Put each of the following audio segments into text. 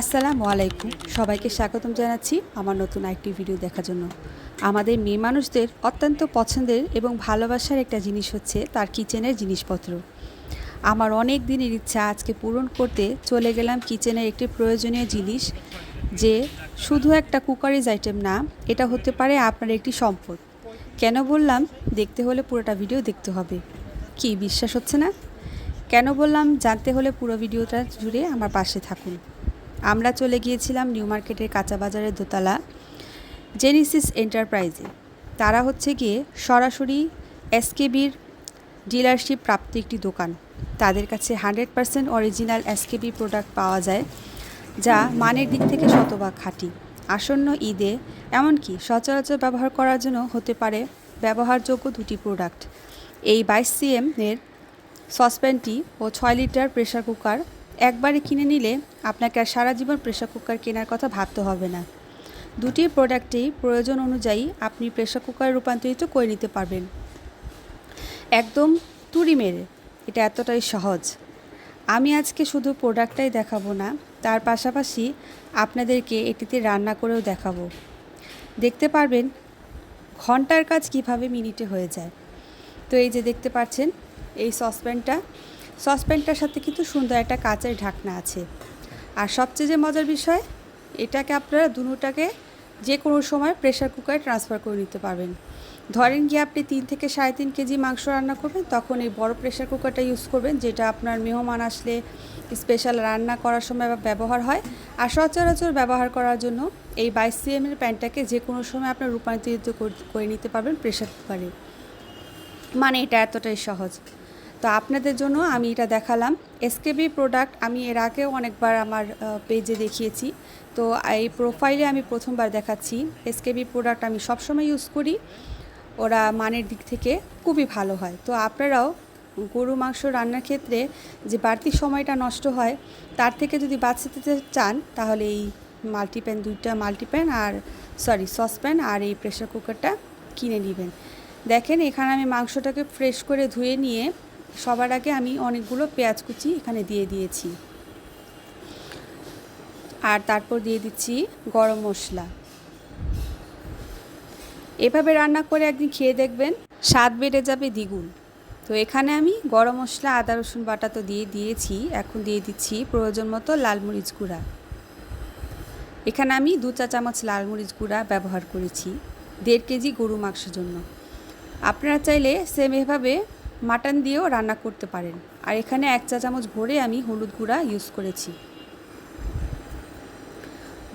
আসসালামু আলাইকুম। সবাইকে স্বাগতম জানাচ্ছি আমার নতুন একটি ভিডিও দেখার জন্য। আমাদের মেয়ে মানুষদের অত্যন্ত পছন্দের এবং ভালোবাসার একটা জিনিস হচ্ছে তার কিচেনের জিনিসপত্র। আমার অনেক দিনের ইচ্ছা আজকে পূরণ করতে চলে গেলাম কিচেনের একটি প্রয়োজনীয় জিনিস যে শুধু একটা কুকারিজ আইটেম না, এটা হতে পারে আপনার একটি সম্পদ। কেন বললাম? দেখতে হলে পুরোটা ভিডিও দেখতে হবে। কি, বিশ্বাস হচ্ছে না? কেন বললাম? জানতে হলে পুরো ভিডিওটা জুড়ে আমার পাশে থাকুন। আমরা চলে গিয়েছিলাম নিউ মার্কেটের কাঁচা বাজারের দোতলা জেনিসিস এন্টারপ্রাইজে তারা হচ্ছে গিয়ে সরাসরি এসকেবির ডিলারশিপ প্রাপ্ত একটি দোকান। তাদের কাছে hundred percent original SKB product পাওয়া যায়, যা মানের দিক থেকে শতভাগ খাঁটি। আসন্ন ঈদে, এমনকি সচরাচর ব্যবহার করার জন্য হতে পারে ব্যবহারযোগ্য দুটি প্রোডাক্ট এই বাইশ সিএম এর সসপ্যানটি ও ছয় লিটার প্রেশার কুকার একবারে কিনে নিলে আপনাকে আর সারা জীবন প্রেশার কুকার কেনার কথা ভাবতে হবে না। দুটি প্রোডাক্টেই প্রয়োজন অনুযায়ী আপনি প্রেশার কুকারে রূপান্তরিত করে নিতে পারবেন। একদম তুড়ি মেরে। এটা এতটাই সহজ। আমি আজকে শুধু প্রোডাক্টটাই দেখাবো না, তার পাশাপাশি আপনাদেরকে এটিতে রান্না করেও দেখাবো। দেখতে পারবেন ঘণ্টার কাজ কীভাবে মিনিটে হয়ে যায়। তো এই যে দেখতে পাচ্ছেন, এই সসপ্যানটা সসপ্যানটার সাথে কিন্তু সুন্দর একটা কাঁচের ঢাকনা আছে। আর সবচেয়ে যে মজার বিষয়, এটাকে আপনারা দুটাকে যে কোনো সময় প্রেশার কুকারে ট্রান্সফার করে নিতে পারবেন। ধরেন গিয়ে আপনি তিন থেকে সাড়ে তিন কেজি মাংস রান্না করবেন, তখন এই বড় প্রেশার কুকারটা ইউজ করবেন, যেটা আপনার মেহমান আসলে স্পেশাল রান্না করার সময় ব্যবহার হয়। আর সচরাচর ব্যবহার করার জন্য এই বাইশ সিএমের প্যানটাকে যে কোনো সময় আপনার রূপান্তরিত কর- নিতে পারবেন প্রেশার কুকারে মানে এটা এতটাই সহজ। তো আপনাদের জন্য আমি এটা দেখালাম। এসকেবি প্রোডাক্ট আমি এর আগেও অনেকবার আমার পেজে দেখিয়েছি। তো এই প্রোফাইলে আমি প্রথমবার দেখাচ্ছি। এসকেবি প্রোডাক্ট আমি সবসময় ইউজ করি। ওরা মানের দিক থেকে খুবই ভালো হয়। তো আপনারাও গরু, মাংস রান্নার ক্ষেত্রে যে বাড়তি সময়টা নষ্ট হয়, তার থেকে যদি বাঁচাতে চান, তাহলে এই মাল্টিপ্যান দুইটা মাল্টিপ্যান আর সরি সসপ্যান আর এই প্রেশার কুকারটা কিনে নেবেন। দেখেন এখানে আমি মাংসটাকে ফ্রেশ করে ধুয়ে নিয়ে সবার আগে আমি অনেকগুলো পেঁয়াজ কুচি এখানে দিয়ে দিয়েছি। আর তারপর দিয়ে দিচ্ছি গরম মশলা। এভাবে রান্না করে একদিন খেয়ে দেখবেন স্বাদ বেড়ে যাবে দ্বিগুণ। তো এখানে আমি গরম মশলা, আদা, রসুন বাটা তো দিয়ে দিয়েছি। এখন দিয়ে দিচ্ছি প্রয়োজন মতো লাল মরিচ গুঁড়া। এখানে আমি দু চা চামচ লাল মরিচ গুঁড়া ব্যবহার করেছি, দেড় কেজি গরু মাংসের জন্য। আপনারা চাইলে সেম এভাবে মাটন দিয়েও রান্না করতে পারেন। আর এখানে এক চা চামচ ভরে আমি হলুদ গুঁড়া ইউজ করেছি।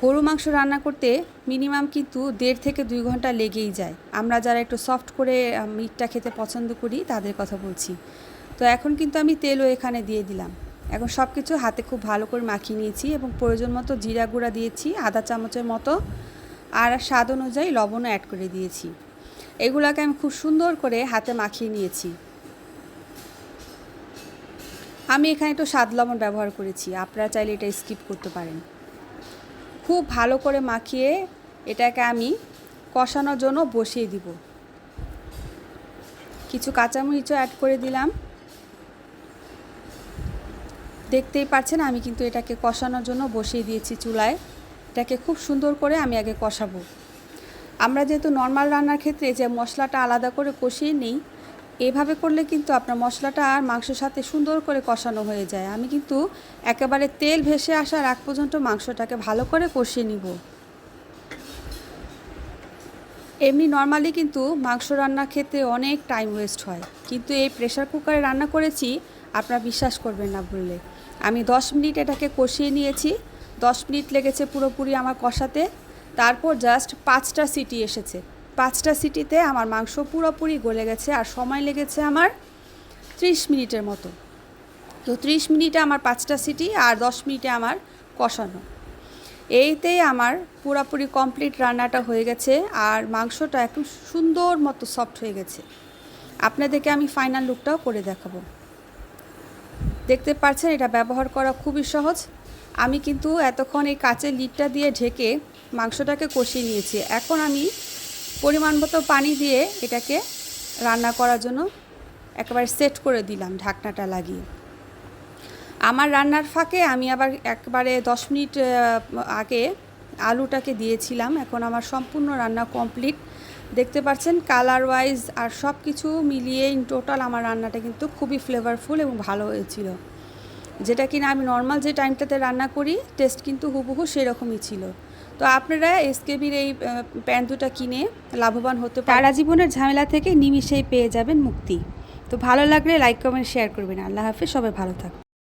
গরু মাংস রান্না করতে মিনিমাম কিন্তু দেড় থেকে দুই ঘণ্টা লেগেই যায়। আমরা যারা একটু সফট করে মিটটা খেতে পছন্দ করি, তাদের কথা বলছি। তো এখন কিন্তু আমি তেলও এখানে দিয়ে দিলাম। এখন সব কিছু হাতে খুব ভালো করে মাখিয়ে নিয়েছি এবং প্রয়োজন মতো জিরা গুঁড়া দিয়েছি, আধা চামচের মতো। আর স্বাদ অনুযায়ী লবণও অ্যাড করে দিয়েছি। এগুলোকে আমি খুব সুন্দর করে হাতে মাখিয়ে নিয়েছি। আমি এখানে একটু স্বাদ লবণ ব্যবহার করেছি। আপনারা চাইলে এটা স্কিপ করতে পারেন। খুব ভালো করে মাখিয়ে এটাকে আমি কষানোর জন্য বসিয়ে দিব। কিছু কাঁচামরিচও অ্যাড করে দিলাম। দেখতেই পাচ্ছেন, আমি কিন্তু এটাকে কষানোর জন্য বসিয়ে দিয়েছি চুলায়। এটাকে খুব সুন্দর করে আমি আগে কষাবো। আমরা যেহেতু নর্মাল রান্নার ক্ষেত্রে যে মশলাটা আলাদা করে কষিয়ে নিই এভাবে করলে কিন্তু আপনার মশলাটা আর মাংসের সাথে সুন্দর করে কষানো হয়ে যায়। আমি কিন্তু একেবারে তেল ভেসে আসার আগ পর্যন্ত মাংসটাকে ভালো করে কষিয়ে নিব। এমনি নর্মালি কিন্তু মাংস রান্নার ক্ষেত্রে অনেক টাইম ওয়েস্ট হয়। কিন্তু এই প্রেশার কুকারে রান্না করেছি, আপনারা বিশ্বাস করবেন না বললে আমি দশ মিনিট এটাকে কষিয়ে নিয়েছি। দশ মিনিট লেগেছে পুরোপুরি আমার কষাতে। তারপর জাস্ট পাঁচটা সিটি এসেছে। পাঁচটা সিটিতে আমার মাংস পুরোপুরি গলে গেছে আর সময় লেগেছে আমার ত্রিশ মিনিটের মতো। তো ত্রিশ মিনিটে আমার পাঁচটা সিটি আর দশ মিনিটে আমার কষানো। এইতেই আমার পুরোপুরি কমপ্লিট রান্নাটা হয়ে গেছে আর মাংসটা একটু সুন্দর মতো সফট হয়ে গেছে। আপনাদেরকে আমি ফাইনাল লুকটাও করে দেখাবো। দেখতে পাচ্ছেন এটা ব্যবহার করা খুবই সহজ। আমি কিন্তু এতক্ষণ এই কাঁচের লিডটা দিয়ে ঢেকে মাংসটাকে কষিয়ে নিয়েছি। এখন আমি পরিমাণ মতো পানি দিয়ে এটাকে রান্না করার জন্য একেবারে সেট করে দিলাম ঢাকনাটা লাগিয়ে। আমার রান্নার ফাঁকে আমি আবার একবারে দশ মিনিট আগে আলুটাকে দিয়েছিলাম। এখন আমার সম্পূর্ণ রান্না কমপ্লিট দেখতে পাচ্ছেন কালার ওয়াইজ আর সব কিছু মিলিয়ে ইন টোটাল আমার রান্নাটা কিন্তু খুবই ফ্লেভারফুল এবং ভালো হয়েছিল। যেটা কিনা আমি নর্মাল যে টাইমটাতে রান্না করি টেস্ট কিন্তু হুবহু সেরকমই ছিল। তো আপনারা এসকেবির এই প্যান্ট প্যান দুটা কিনে লাভবান হতে তারা জীবনের ঝামেলা থেকে নিমিশেই পেয়ে যাবেন মুক্তি। তো ভালো লাগলে লাইক, কমেন্ট, শেয়ার করবেন। আল্লাহ হাফিজ, সবাই ভালো থাকবেন।